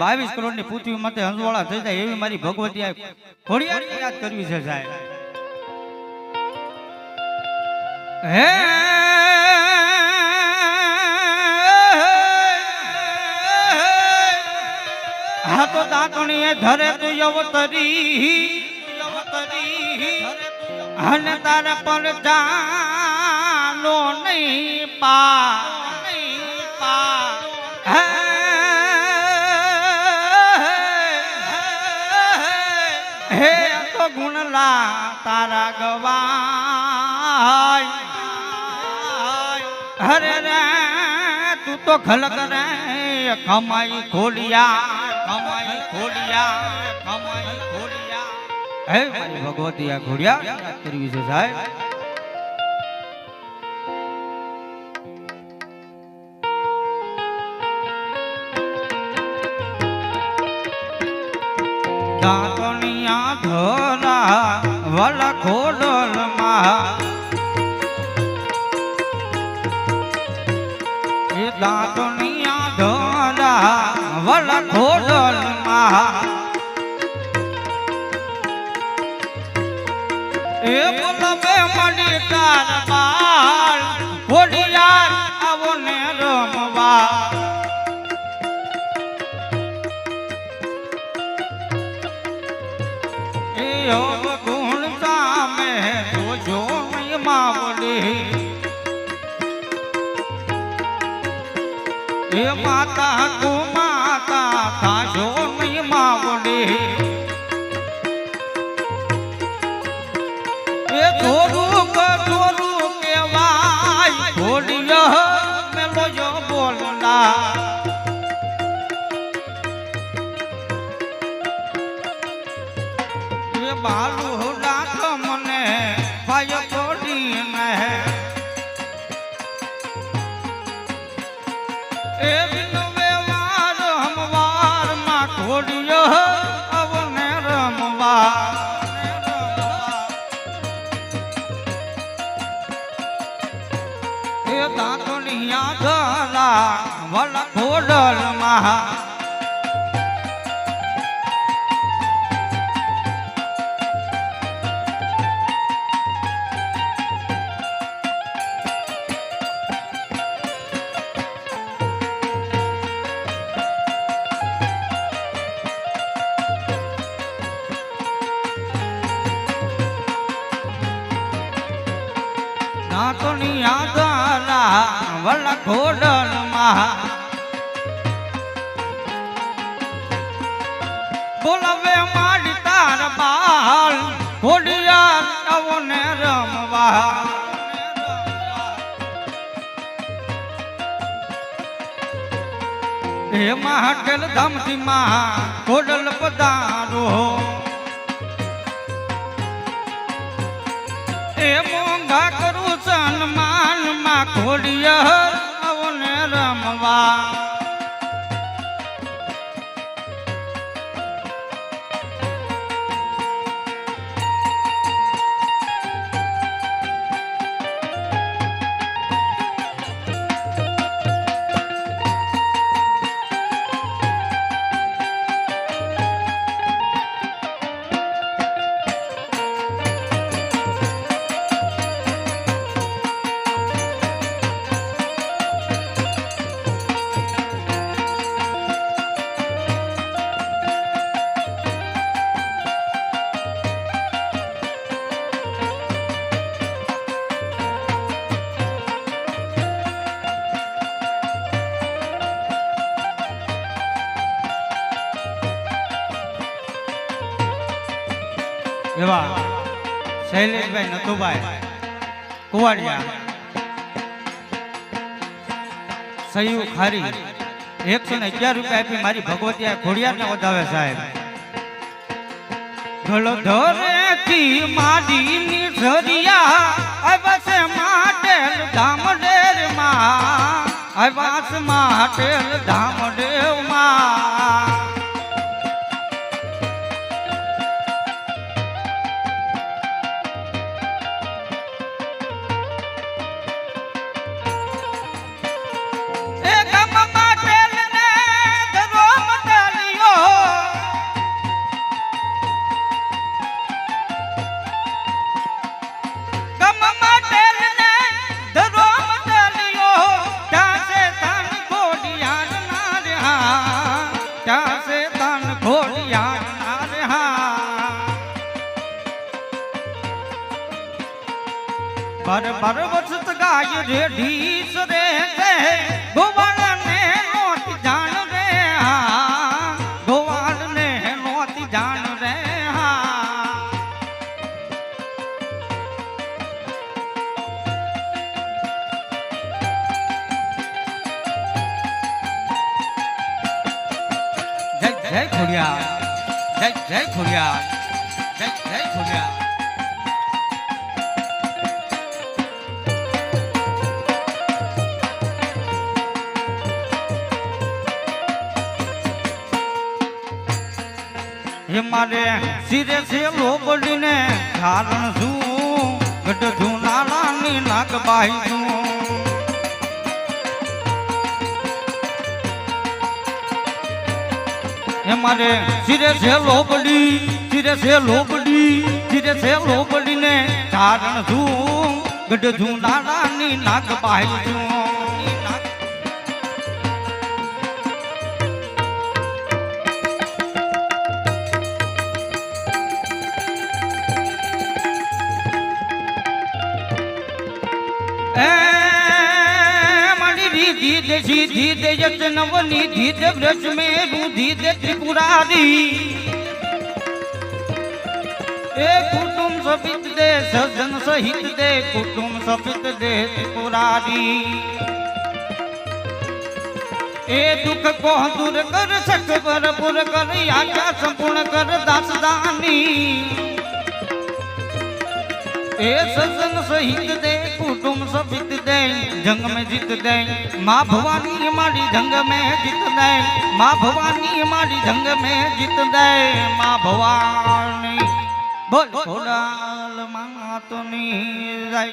બાવીસ કરોડની પૃથ્વી માટે હંસવાળા થઈ જાય એવી મારી ભગવતી થોડી યાદ કરવી છે સાહેબ. હે, હા તો દાંતણીએ ધરે તું યવતરી. અને તારે પર જાનો નહીં પા નહીં પા. હે ગુણલા તારા ગવાય. હરે રે, તું તો ખલક રે. કમાઈ ખોલિયા કમાઈ ખોલિયા કમાઈ ખોલિયા. ભગવતી આ ઘોડિયા સાહેબ. દાંતણિયા ધરા વલ ખોડલમાં. એ દાંતણિયા ધરા વલ ખોડલમાં. એ બોલવે મળી તાર બાળ ખોડિયાર આવો ને રમવા. માતા તું માતા થાજો માવડી. એ થોડું થોડું કેવાય થોડીય મેલો જો બોલના બાલુ વલ ખોડલમાં દાંતણિયા એ માટેલ ધામથી માં કોડલ પધારો. એ મોંઘા કરું સન્માનમાં ખોડિયાર અવને રમવા. એવા શૈલેષભાઈ નથુભાઈ કુવાડિયા, સયુ ખારી, એકસો ને અગિયાર રૂપિયા આપી મારી ભગવતી આ ખોડિયારને વધાવે સાહેબ. ધોલો માડી ની ઝરિયા અવસ માટેલ ધામડેરમાં અવસ માટેલ ધામડેવમાં. જય ખોડિયા જય જય ખોડિયા જય જય ખોડિયા મારે સિરે છે લોબડીને ધારણ છું, ગઢ જુનાળાની નાળાની નાગબાઈ છું. હે મારે સિરે છે લોબડી સિરે છે લોબડી સિરે છે લોબડીને ધારણ છું ગઢ છું નાની નાગ બાહી છું. સીધી દે યત નવની ધીદ વ્રજ મે રૂધી દે ત્રિપુરારી. એ કુટુંબ સપિત દે સજન સહિત દે, કુટુંબ સપિત દે ત્રિપુરારી. એ દુઃખ કો દૂર કર સક પુર કર આજા સંપૂર્ણ કર, દાસ દાની. એ સજન સહિત દે कुटुंब सब जीत दे जंग में जीत दे माँ भवानी हमारी जंग में जीत दे माँ भवानी हमारी जंग में जीत दे माँ भवानी बोल बोलाल मातनी राय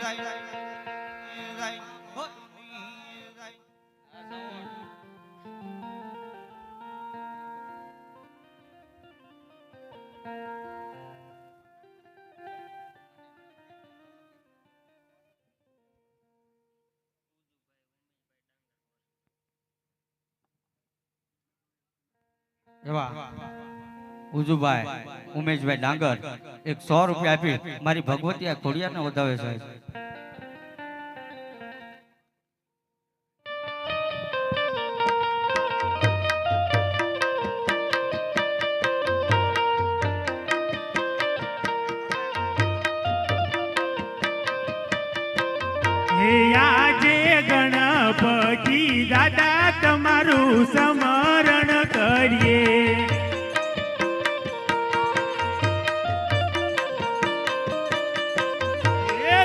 ઉજુભાઈ, ઉમેશભાઈ ડાંગર, એક સો રૂપિયા આપી મારી ભગવતી આ ખોડિયાને વધાવે છે. આજે ગણપતિ દાદા, તમારું સ્મરણ કરીએ.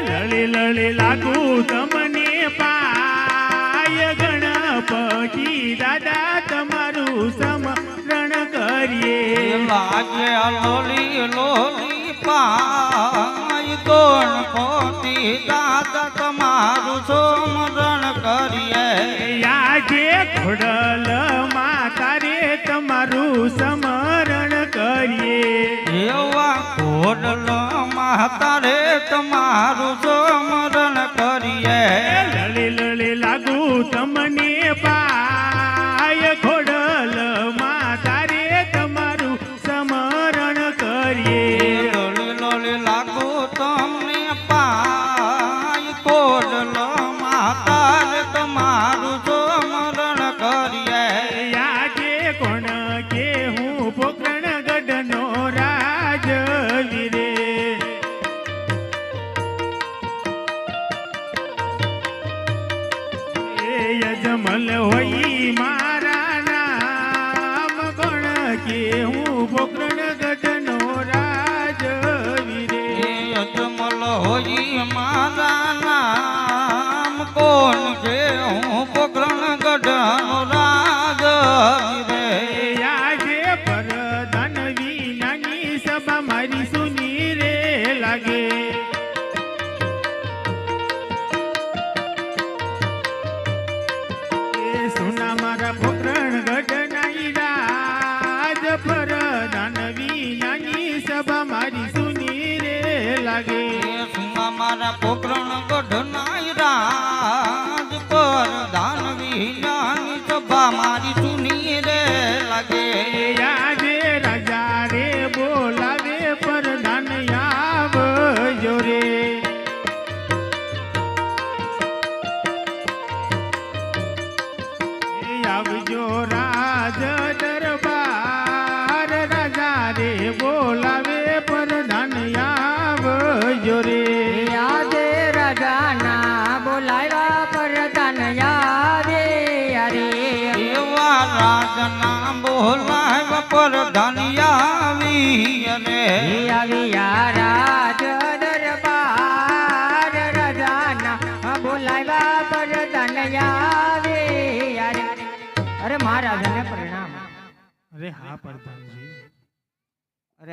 લળી લળી લાગુ તમને પાય ગણપતિ દાદા તમારું સમરણ કરીએ. લાગે લોલી લોલી પાય ગણપતિ દાદા તમારું સમરણ કરીએ. આજે ખોડલ માતા રે તમારું સમરણ કરીએ. એવા કોડલ માતા રે તમારું સમરણ કરીએ. લળી લળી લાગુ તમને પાય ખોડલ માતા રે તમારું સમરણ કરીએ. લળી લળી લાગુ તમને પાય ખોડલ માતા રે તમારું સોમરણ કરીએ. આજે કોણ away.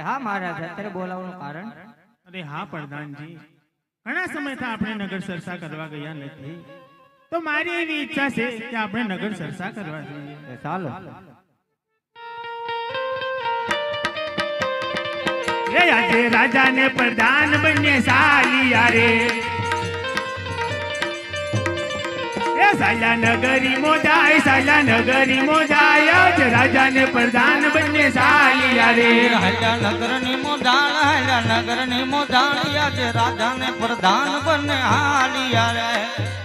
હા મહારાજ અત્યારે બોલાવવાનું કારણ? અરે હા પ્રધાનજી ઘણા સમયથી આપણે નગર સરસા કરવા ગયા નથી. તો મારી એવી ઈચ્છા છે કે આપણે નગર સરસા કરવા જોઈએ. ચાલો. આજે રાજાને પ્રધાન બને સાલિયા રે સાલા નગરી મોજાય સાલા નગરી મોજાય રાજા ને પ્રધાન બંને સાલિયા રે. હલ્યા નગરની મોધાણ હલ્યા નગરની મોધાણ આજે રાજાને પ્રધાન બંને હાલિયા રે.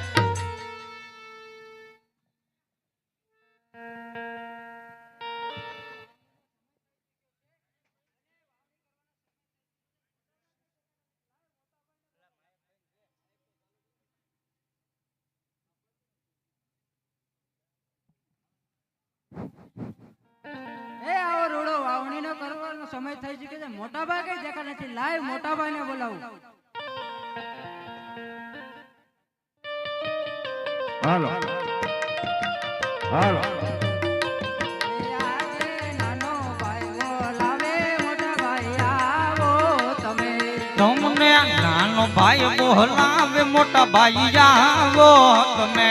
સમય થઈ ચુક્યો છે. મોટા ભાગે દેખા નથી. લાઈવ મોટા ભાઈને બોલાવું. હાલો. હાલો. નાનો ભાઈ બોલાવે મોટા ભાઈ આવો તમે તમને નાનો ભાઈ બોલાવે મોટા ભાઈ આવો તમે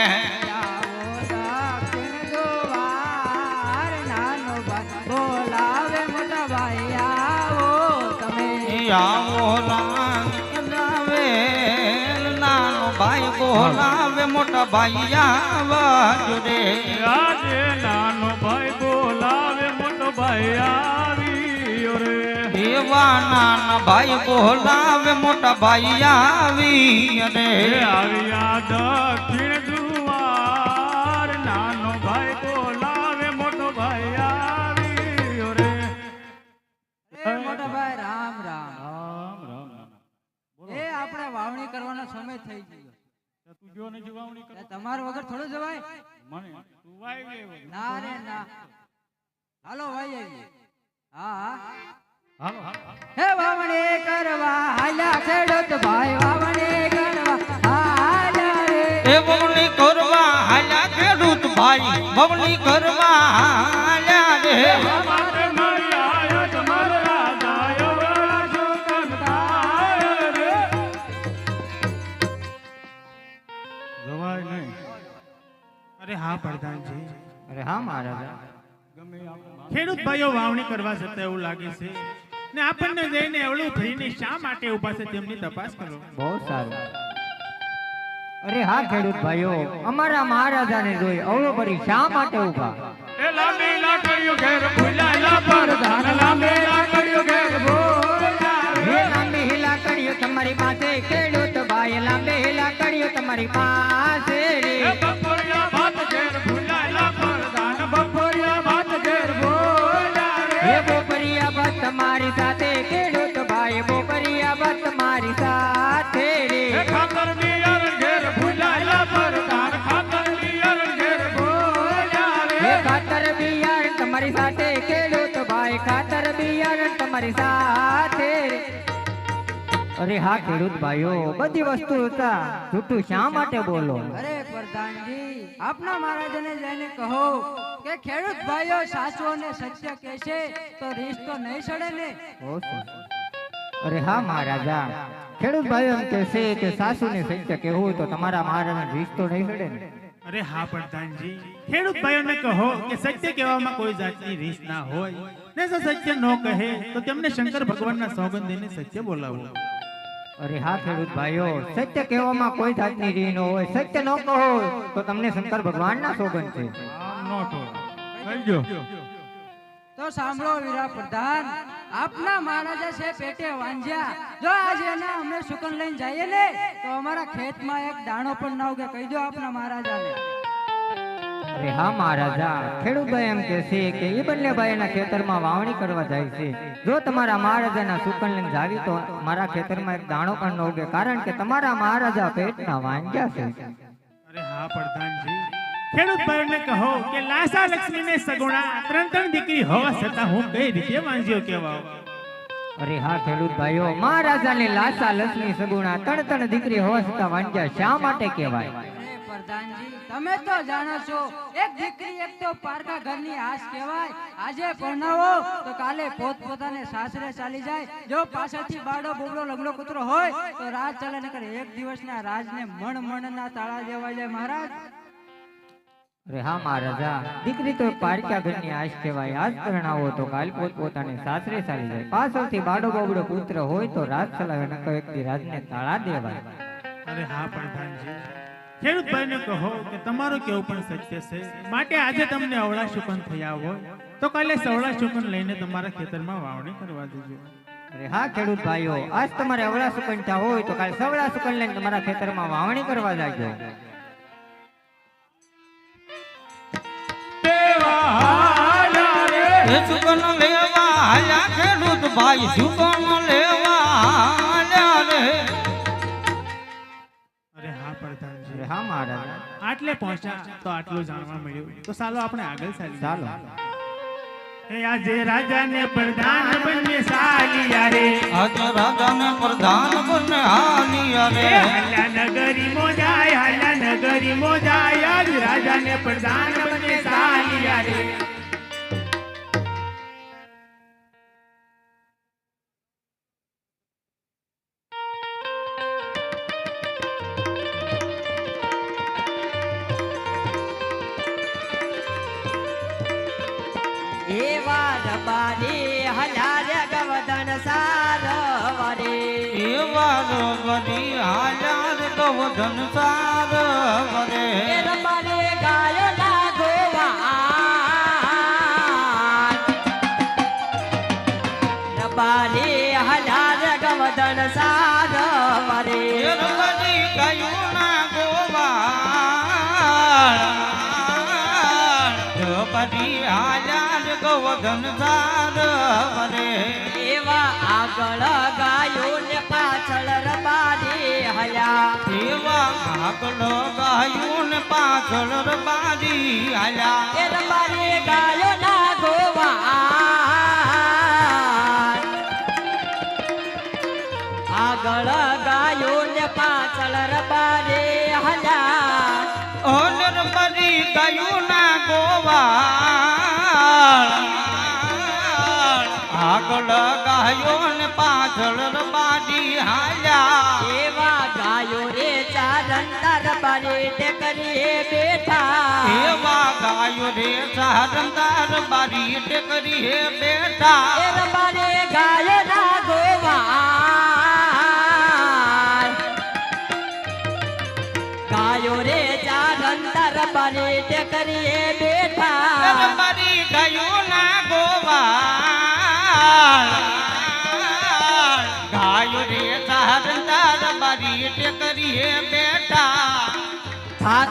આવો રાવે નાનો ભાઈ બોલાવે મોટા ભાઈ આવા રે. આજે નાનો ભાઈ બોલાવે મોટો ભાઈ આવ્યો રે. એવા નાના ભાઈ બોલાવે મોટા ભાઈ આવી અને આવ્યા દક્ષિણ ના રે ના. હાલો ભાઈ હા હા. હાલો હાલો હે વાવણી કરવા હાલ્યા ખેડૂત ભાઈ વાવણી કરવા. હાલ્યા રે. કરવા હાલ્યા ખેડૂત ભાઈ વાવણી કરવા હાલ્યા રે. અરે હા પ્રધાનજી. અરે હા મહારાજા. ખેડૂત ભાઈઓ વાવણી કરવા જતા એવું લાગે છે ને આપણને જઈને એવડું થઈને શા માટે ઊભા છે તેમની તપાસ કરો? બહુ સારું. અરે હા ખેડૂત ભાઈઓ અમારા મહારાજાને જોઈ અવળો પડી શા માટે ઊભા એ લાંબી લાકડીઓ ઘેર ભૂલાયેલા પ્રધાન લાંબી લાકડીઓ ઘેર હે લાંબી હિલા તમારી પાસે ખેડૂત ભાઈ લાંબી હિલા તમારી પાસે. અરે હા ખેડૂત ભાઈઓ બધી વસ્તુ હતા. જૂઠું શા માટે બોલો? અરે પ્રધાનજી આપના મહારાજાને જઈને કહો કે ખેડૂત ભાઈઓ સાચું અને સત્ય કહેશે તો રીસ તો નહીં સડે ને? અરે હા મહારાજા. ખેડૂત ભાઈઓ એમ કહેશે કે સાસુને સત્ય કહેવું તો તમારા મહારાજને રીસ તો નહીં સડે ને? અરે હા પ્રધાનજી. ખેડૂત ભાઈઓને કહો કે સત્ય કહેવામાં કોઈ જાતની રીસ ના હોય. ને જો સત્ય ન કહે તો તેમને શંકર ભગવાનના સોગંદ સત્ય બોલાવો. અરે હા ખેડૂત ભાઈઓ સત્ય કહેવામાં કોઈ જાતની રી ન હોય. સત્ય ન કહો તો તમને શંકર ભગવાનના સોગન છે. તો સાંભળો વીરા પ્રધાન આપના મહારાજા છે પેટે વાંજ્યા. જો આજે એના અમે સુકન લઈને જઈએ ને તો અમારા ખેતમાં એક દાણો પણ ના ઉગે. કહી દો આપના મહારાજાને. હા મહારાજા. ખેડૂત એમ કહે છે કે એ બંને ભાઈના ખેતરમાં વાવણી કરવા જાય છે. જો તમારા મહારાજાના સુકન લઈને જાવી તો મારા ખેતરમાં એક દાણો પણ ન ઉગે કારણ કે તમારા મહારાજા પેટના વાંજ્યા છે. અરે હા પ્રધાનજી. ખેડૂત ભાઈઓને કહો કે લાસા લક્ષ્મીને સગુણા ત્રણ ત્રણ દીકરી હોવા છતાં હું કઈ રીતે વાંજ્યો કહેવાઉં? અરે હા ખેડૂત ભાઈઓ મહારાજાને લાસા લક્ષ્મી સગુણા ત્રણ ત્રણ દીકરી હોવા છતાં વાંજ્યા શા માટે કહેવાય? પ્રધાનજી તમે તો જાણો છો એક દીકરી એક તો પારકા ઘરની આશ કહેવાય. આજે પરણાવો તો કાલે પોત પોતાને સાસરે ચાલી જાય. જો પાછળથી બાળો બોબડો લગડો કૂતરો હોય તો રાજ ચાલે નકર એક દિવસના રાજને મણ મણના તાળા દેવાઈ જાય મહારાજ. અરે હા મહારાજા દીકરી તો પારક્યા ઘરની આશ કહેવાય. આજ પરણાવો તો કાલ પોત પોતાને સાસરે ચાલી જાય. પાછળથી બાડો બાબડો પુત્ર હોય તો રાજ ચલાવે નકર વ્યક્તિ રાજને તાળા દેવાય. અરે હા પ્રધાનજી. ખેડૂત ભાઈને કહો કે તમારું કેવું પણ સત્ય છે? માટે આજે તમને અવળા શુકન થયા હોય તો કાલે સવળા શુકન લઈને તમારા ખેતરમાં વાવણી કરવા દેજો અરે હા ખેડૂત ભાઈઓ આજ તમારે અવળા સુકંઠા હોય તો કાલે સવળા સુકન લઈને તમારા ખેતરમાં વાવણી કરવા જાજો. સુકન લેવા આયા ખેડૂત ભાઈ સુગન હા મહારાજ. આટલે પહોંચ્યા તો આટલું જાણવા મળ્યું. તો ચાલો આપણે આગળ ચાલીએ. ચાલો. આજે રાજાને પ્રધાન બને સાલિયા રે આજે રાજાને પ્રધાન બને હાનિયા રે હાલ્યા નગરી મોજાય હાલ્યા નગરી મોજાય આજ રાજાને પ્રધાન બને સાલિયા રે રે ગવધન સાર વરે એ રબારી ગાયો રબારી હલાર્ય ગવદન સારવરે એરબની ગયું ના ગોવાળ બધી હાલ્યા રે સાર વરે એવા આગળ ગાયો ને પાછળ રબારી હયા એવા આગળ ગાયું ને પાછળ રબારી હાલ્યા આગળ ગાયો ને પાછળ રબારે હાલ્યા. એવા રબારે ટેકરીએ બેઠા. એવા ગાયો રે સારંદાર બારી ટેકરી હે બેઠા. એ રબારે ગાયો ના ગોવાન ગાયો રે ચારંતા રબારે ટેકરીએ બેઠા. મારી ગયું ના ગોવાળ ગાયો રે સારંદાર બારી ટેકરી બેઠા. আর